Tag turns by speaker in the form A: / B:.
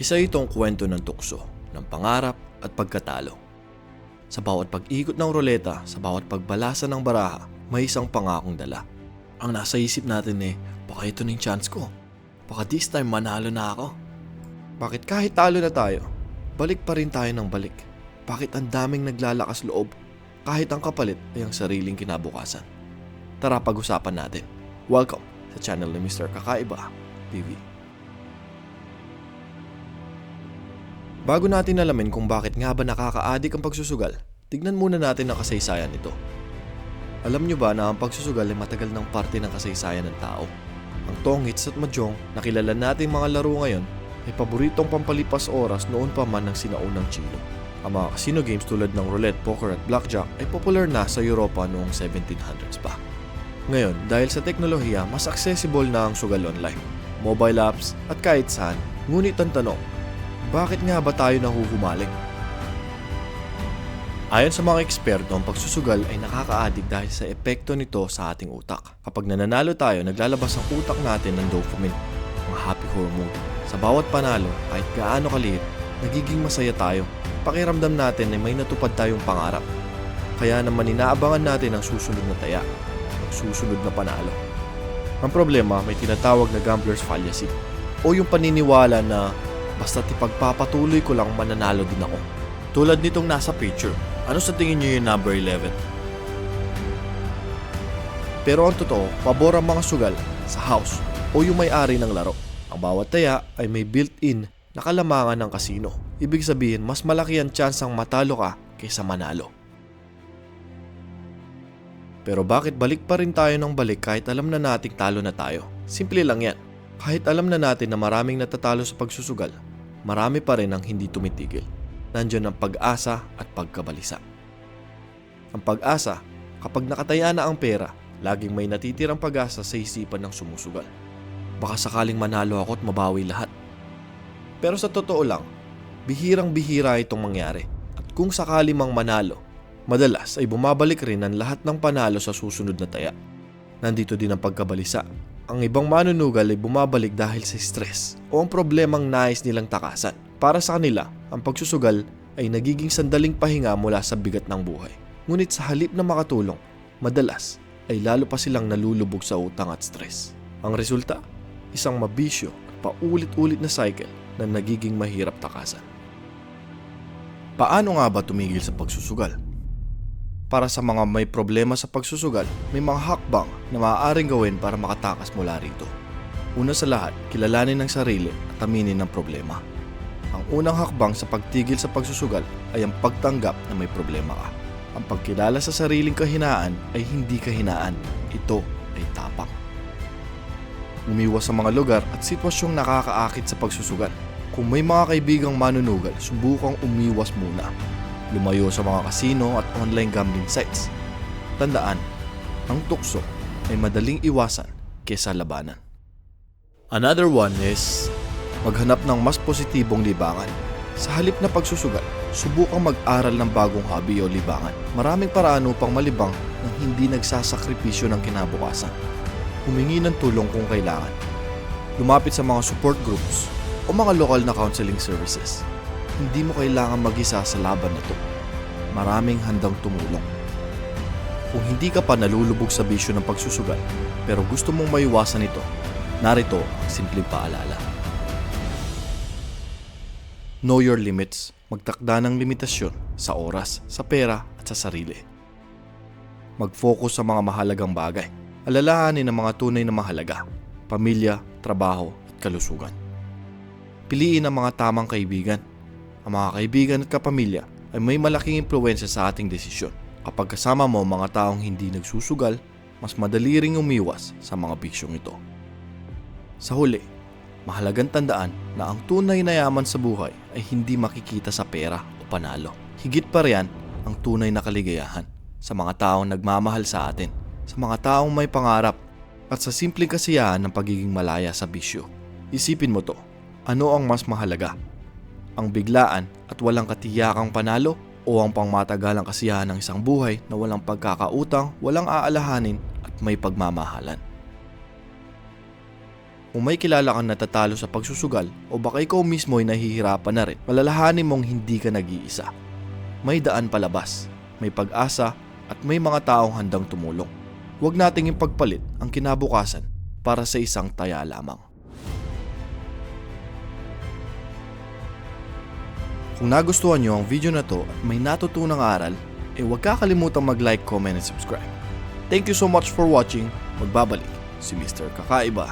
A: Isa itong kwento ng tukso, ng pangarap at pagkatalo. Sa bawat pag-ikot ng ruleta, sa bawat pagbalasa ng baraha, may isang pangakong dala. Ang nasa isip natin eh, baka ito na yung chance ko. Baka this time manalo na ako. Bakit kahit talo na tayo, balik pa rin tayo ng balik? Bakit ang daming naglalakas loob kahit ang kapalit ay ang sariling kinabukasan? Tara pag-usapan natin. Welcome sa channel ni Mr. Kakaiba TV. Bago natin alamin kung bakit nga ba nakaka-addict ang pagsusugal, tignan muna natin ang kasaysayan nito. Alam nyo ba na ang pagsusugal ay matagal ng parte ng kasaysayan ng tao? Ang tongits at mahjong na kilala nating mga laro ngayon ay paboritong pampalipas oras noon pa man ng sinaunang Chino. Ang mga casino games tulad ng roulette, poker at blackjack ay popular na sa Europa noong 1700s pa. Ngayon, dahil sa teknolohiya, mas accessible na ang sugal online, mobile apps at kahit saan. Ngunit ang tanong, bakit nga ba tayo nahuhumaling? Ayon sa mga eksperto, ang pagsusugal ay nakaka-addict dahil sa epekto nito sa ating utak. Kapag nananalo tayo, naglalabas ang utak natin ng dopamine, ang happy hormone. Sa bawat panalo, kahit gaano kaliit, nagiging masaya tayo. Pakiramdam natin ay may natupad tayong pangarap. Kaya naman inaabangan natin ang susunod na taya, ang susunod na panalo. Ang problema, may tinatawag na gambler's fallacy o yung paniniwala na basta't ipagpapatuloy ko lang mananalo din ako. Tulad nitong nasa picture, ano sa tingin niyo yung number 11? Pero ang totoo, pabor ang mga sugal sa house o yung may-ari ng laro. Ang bawat taya ay may built-in na kalamangan ng kasino. Ibig sabihin, mas malaki ang tsansang matalo ka kaysa manalo. Pero bakit balik pa rin tayo ng balik kahit alam na nating talo na tayo? Simple lang yan. Kahit alam na natin na maraming natatalo sa pagsusugal, marami pa rin ang hindi tumitigil. Nandiyan ang pag-asa at pagkabalisa. Ang pag-asa, kapag nakataya na ang pera, laging may natitirang pag-asa sa isipan ng sumusugal. Baka sakaling manalo ako at mabawi lahat. Pero sa totoo lang, bihirang bihira itong mangyari. At kung sakali mang manalo, madalas ay bumabalik rin ang lahat ng panalo sa susunod na taya. Nandito din ang pagkabalisa. Ang ibang manunugal ay bumabalik dahil sa stress o ang problemang nais nilang takasan. Para sa kanila, ang pagsusugal ay nagiging sandaling pahinga mula sa bigat ng buhay. Ngunit sa halip na makatulong, madalas ay lalo pa silang nalulubog sa utang at stress. Ang resulta, isang mabisyo at paulit-ulit na cycle na nagiging mahirap takasan. Paano nga ba tumigil sa pagsusugal? Para sa mga may problema sa pagsusugal, may mga hakbang na maaaring gawin para makatakas mula rito. Una sa lahat, kilalanin ang sarili at aminin ang problema. Ang unang hakbang sa pagtigil sa pagsusugal ay ang pagtanggap na may problema ka. Ang pagkilala sa sariling kahinaan ay hindi kahinaan, ito ay tapang. Umiwas sa mga lugar at sitwasyong nakakaakit sa pagsusugal. Kung may mga kaibigang manunugal, subukang umiwas muna. Lumayo sa mga kasino at online gambling sites. Tandaan, ang tukso ay madaling iwasan kesa labanan. Another one is maghanap ng mas positibong libangan. Sa halip na pagsusugal, subukang mag-aral ng bagong hobby o libangan. Maraming paraan upang malibang nang hindi nagsasakripisyo ng kinabukasan. Humingi ng tulong kung kailangan. Lumapit sa mga support groups o mga lokal na counseling services. Hindi mo kailangan mag-isa sa laban na to. Maraming handang tumulong. Kung hindi ka pa nalulubog sa bisyo ng pagsusugal, pero gusto mong maiwasan ito, narito ang simpleng paalala. Know your limits. Magtakda ng limitasyon sa oras, sa pera at sa sarili. Mag-focus sa mga mahalagang bagay. Alalahanin ang mga tunay na mahalaga. Pamilya, trabaho at kalusugan. Piliin ang mga tamang kaibigan. Ang mga kaibigan at kapamilya ay may malaking impluensya sa ating desisyon. Kapag kasama mo mga taong hindi nagsusugal, mas madali ring umiwas sa mga bisyong ito. Sa huli, mahalagang tandaan na ang tunay na yaman sa buhay ay hindi makikita sa pera o panalo. Higit pa riyan ang tunay na kaligayahan sa mga taong nagmamahal sa atin, sa mga taong may pangarap, at sa simpleng kasiyahan ng pagiging malaya sa bisyo. Isipin mo to, ano ang mas mahalaga? Ang biglaan at walang katiyakang panalo o ang pangmatagalang kasiyahan ng isang buhay na walang pagkakautang, walang aalahanin at may pagmamahalan? Kung may kilala kang natatalo sa pagsusugal o baka ikaw mismo ay nahihirapan na rin, malalahanin mong hindi ka nag-iisa. May daan palabas, may pag-asa at may mga taong handang tumulong. Huwag nating ipagpalit ang kinabukasan para sa isang taya lamang. Kung nagustuhan nyo ang video na to at may natutunang aral, eh huwag kakalimutang mag-like, comment, and subscribe. Thank you so much for watching. Magbabalik si Mr. Kakaiba.